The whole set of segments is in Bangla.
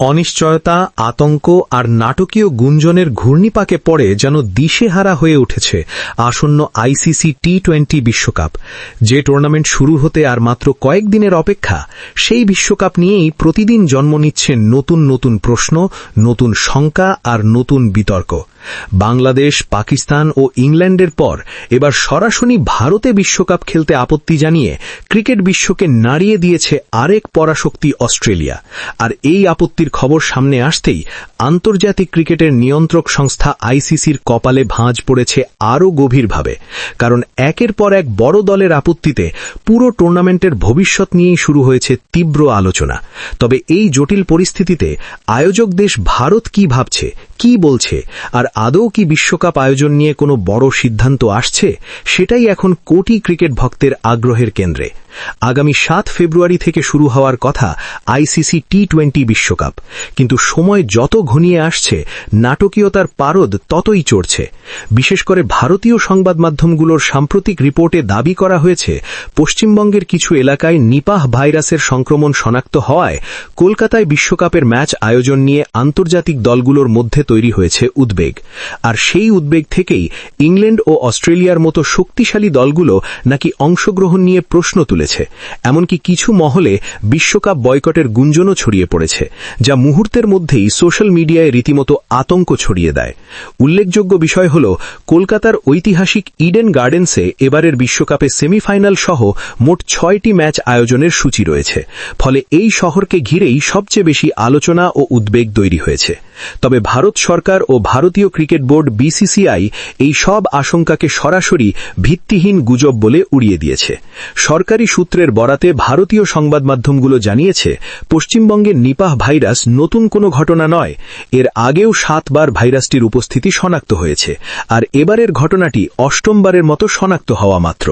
অনিশ্চয়তা, আতঙ্ক আর নাটকীয় গুঞ্জনের ঘূর্ণিপাকে পড়ে যেন দিশেহারা হয়ে উঠেছে আসন্ন আইসিসি টি টোয়েন্টি বিশ্বকাপ। যে টুর্নামেন্ট শুরু হতে আর মাত্র কয়েকদিনের অপেক্ষা, সেই বিশ্বকাপ নিয়েই প্রতিদিন জন্ম নিচ্ছে নতুন নতুন প্রশ্ন, নতুন শঙ্কা আর নতুন বিতর্ক। বাংলাদেশ, পাকিস্তান ও ইংল্যান্ডের পর এবার সরাসরি ভারতে বিশ্বকাপ খেলতে আপত্তি জানিয়ে ক্রিকেট বিশ্বকে নাড়িয়ে দিয়েছে আরেক পরাশক্তি অস্ট্রেলিয়া। আর এই আপত্তির খবর সামনে আসতেই আন্তর্জাতিক ক্রিকেটের নিয়ন্ত্রক সংস্থা আইসিসির কপালে ভাঁজ পড়েছে আরও গভীরভাবে, কারণ একের পর এক বড় দলের আপত্তিতে পুরো টুর্নামেন্টের ভবিষ্যৎ নিয়েই শুরু হয়েছে তীব্র আলোচনা। তবে এই জটিল পরিস্থিতিতে আয়োজক দেশ ভারত কি ভাবছে, কি বলছে, আর আদৌ কি বিশ্বকাপ আয়োজন নিয়ে কোনো বড় সিদ্ধান্ত আসছে, সেটাই এখন কোটি ক্রিকেট ভক্তের আগ্রহের কেন্দ্রে। আগামী সাত ফেব্রুয়ারি থেকে শুরু হওয়ার কথা আইসিসি টি টোয়েন্টি বিশ্বকাপ। কিন্তু সময় যত ঘনিয়ে আসছে, নাটকীয়তার পারদ ততই চড়ছে। বিশেষ করে ভারতীয় সংবাদ মাধ্যমগুলোর সাম্প্রতিক রিপোর্টে দাবি করা হয়েছে, পশ্চিমবঙ্গের কিছু এলাকায় নিপাহ ভাইরাসের সংক্রমণ শনাক্ত হওয়ায় কলকাতায় বিশ্বকাপের ম্যাচ আয়োজন নিয়ে আন্তর্জাতিক দলগুলোর মধ্যে তৈরি হয়েছে উদ্বেগ। আর সেই উদ্বেগ থেকেই ইংল্যান্ড ও অস্ট্রেলিয়ার মতো শক্তিশালী দলগুলো নাকি অংশগ্রহণ নিয়ে প্রশ্ন তুলেছে এমনকি কিছু মহলে বিশ্বকাপ বয়কটের গুঞ্জনও ছড়িয়ে পড়েছে, যা মুহূর্তের মধ্যেই সোশ্যাল মিডিয়ায় রীতিমতো আতঙ্ক ছড়িয়ে দেয়। উল্লেখযোগ্য বিষয় হল, কলকাতার ঐতিহাসিক ইডেন গার্ডেন্সে এবারের বিশ্বকাপে সেমিফাইনাল সহ মোট ছয়টি ম্যাচ আয়োজনের সূচি রয়েছে, ফলে এই শহরকে ঘিরেই সবচেয়ে বেশি আলোচনা ও উদ্বেগ তৈরি হয়েছে। তবে ভারত সরকার ও ভারতীয় ক্রিকেট বোর্ড বিসিসিআই এই সব আশঙ্কাকে সরাসরি ভিত্তিহীন গুজব বলে উড়িয়ে দিয়েছে। সরকারি সূত্রের বরাতে ভারতীয় সংবাদ মাধ্যমগুলো জানিয়েছে, পশ্চিমবঙ্গের নিপাহ ভাইরাস নতুন কোনো ঘটনা নয়। এর আগেও সাতবার ভাইরাসটির উপস্থিতি শনাক্ত হয়েছে, আর এবারের ঘটনাটি অষ্টমবারের মতো শনাক্ত হওয়া মাত্র।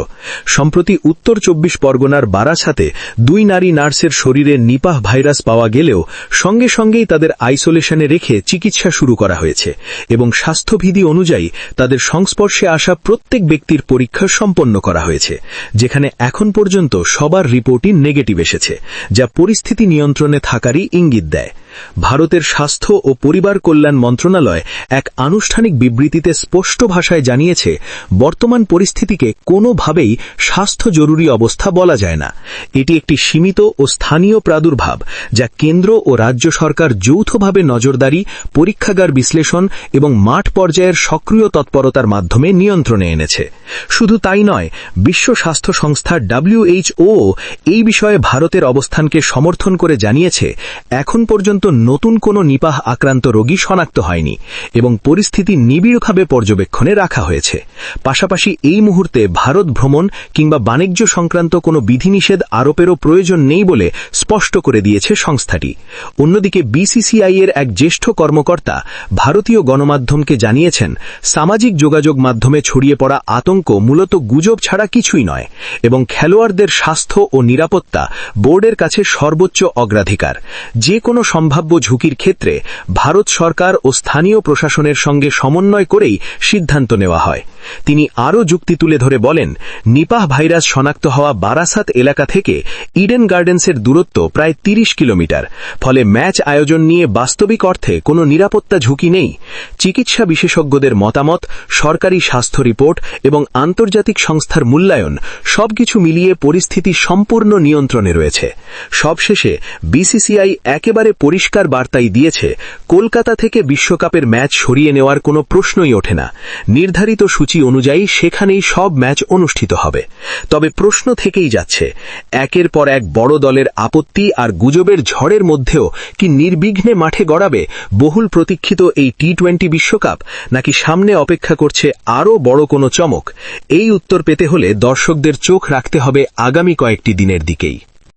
সম্প্রতি উত্তর চব্বিশ পরগনার বারাছাতে দুই নারী নার্সের শরীরে নিপাহ ভাইরাস পাওয়া গেলেও সঙ্গে সঙ্গেই তাদের আইসোলেশনে রেখে চিকিৎসা শুরু করা হয়েছে এবং স্বাস্থ্যবিধি অনুযায়ী তাদের সংস্পর্শে আসা প্রত্যেক ব্যক্তির পরীক্ষা সম্পন্ন করা হয়েছে, যেখানে এখন পর্যন্ত সবার রিপোর্টই নেগেটিভ এসেছে যা পরিস্থিতি নিয়ন্ত্রণে থাকারই ইঙ্গিত দেয়। ভারতের স্বাস্থ্য ও পরিবার কল্যাণ মন্ত্রণালয় এক আনুষ্ঠানিক বিবৃতিতে স্পষ্ট ভাষায় জানিয়েছে, বর্তমান পরিস্থিতিকে কোনোভাবেই স্বাস্থ্য জরুরি অবস্থা বলা যায় না। এটি একটি সীমিত ও স্থানীয় প্রাদুর্ভাব, যা কেন্দ্র ও রাজ্য সরকার যৌথভাবে নজরদারি, পরীক্ষাগার বিশ্লেষণ এবং মাঠ পর্যায়ের সক্রিয় তৎপরতার মাধ্যমে নিয়ন্ত্রণে এনেছে। শুধু তাই নয়, বিশ্ব স্বাস্থ্য সংস্থা ডাব্লিউএইচও এই বিষয়ে ভারতের অবস্থানকে সমর্থন করে জানিয়েছে, এখন পর্যন্ত নতুন কোনো নিপাহ আক্রান্ত রোগী শনাক্ত হয়নি এবং পরিস্থিতি নিবিড়ভাবে পর্যবেক্ষণে রাখা হয়েছে। পাশাপাশি এই মুহূর্তে ভারত ভ্রমণ কিংবা বাণিজ্য সংক্রান্ত কোনো বিধিনিষেধ আরোপেরও প্রয়োজন নেই বলে স্পষ্ট করে দিয়েছে সংস্থাটি। অন্যদিকে বিসিসিআই এর এক জ্যেষ্ঠ কর্মকর্তা ভারতীয় গণমাধ্যমকে জানিয়েছেন, সামাজিক যোগাযোগ মাধ্যমে ছড়িয়ে পড়া আতঙ্ক মূলত গুজব ছাড়া কিছুই নয় এবং খেলোয়াড়দের স্বাস্থ্য ও নিরাপত্তা বোর্ডের কাছে সর্বোচ্চ অগ্রাধিকার। যে কোনো সম্ভাব্য ঝুঁকির ক্ষেত্রে ভারত সরকার ও স্থানীয় প্রশাসনের সঙ্গে সমন্বয় করেই সিদ্ধান্ত নেওয়া হয়। তিনি আরও যুক্তি তুলে ধরে বলেন, নিপাহ ভাইরাস শনাক্ত হওয়া বারাসাত এলাকা থেকে ইডেন গার্ডেন্সের দূরত্ব প্রায় ৩০ কিলোমিটার, ফলে ম্যাচ আয়োজন নিয়ে বাস্তবিক অর্থে কোনো নিরাপত্তা ঝুঁকি নেই। চিকিৎসা বিশেষজ্ঞদের মতামত, সরকারি স্বাস্থ্য রিপোর্ট এবং আন্তর্জাতিক সংস্থার মূল্যায়ন সবকিছু মিলিয়ে পরিস্থিতি সম্পূর্ণ নিয়ন্ত্রণে রয়েছে। সবশেষে বিসিসিআই একেবারে পরিষ্কার বার্তাই দিয়েছে, কলকাতা থেকে বিশ্বকাপের ম্যাচ সরিয়ে নেওয়ার কোনো প্রশ্নই ওঠে না। নির্ধারিত সূচি অনুযায়ী সেখানেই সব ম্যাচ অনুষ্ঠিত হবে। তবে প্রশ্ন থেকেই যাচ্ছে, একের পর এক বড় দলের আপত্তি আর গুজবের ঝড়ের মধ্যেও কি নির্বিঘ্নে মাঠে গড়াবে বহুল প্রতীক্ষিত এই টি টোয়েন্টি বিশ্বকাপ, নাকি সামনে অপেক্ষা করছে আরও বড় কোনো চমক? এই উত্তর পেতে হলে দর্শকদের চোখ রাখতে হবে আগামী কয়েকটি দিনের দিকেই।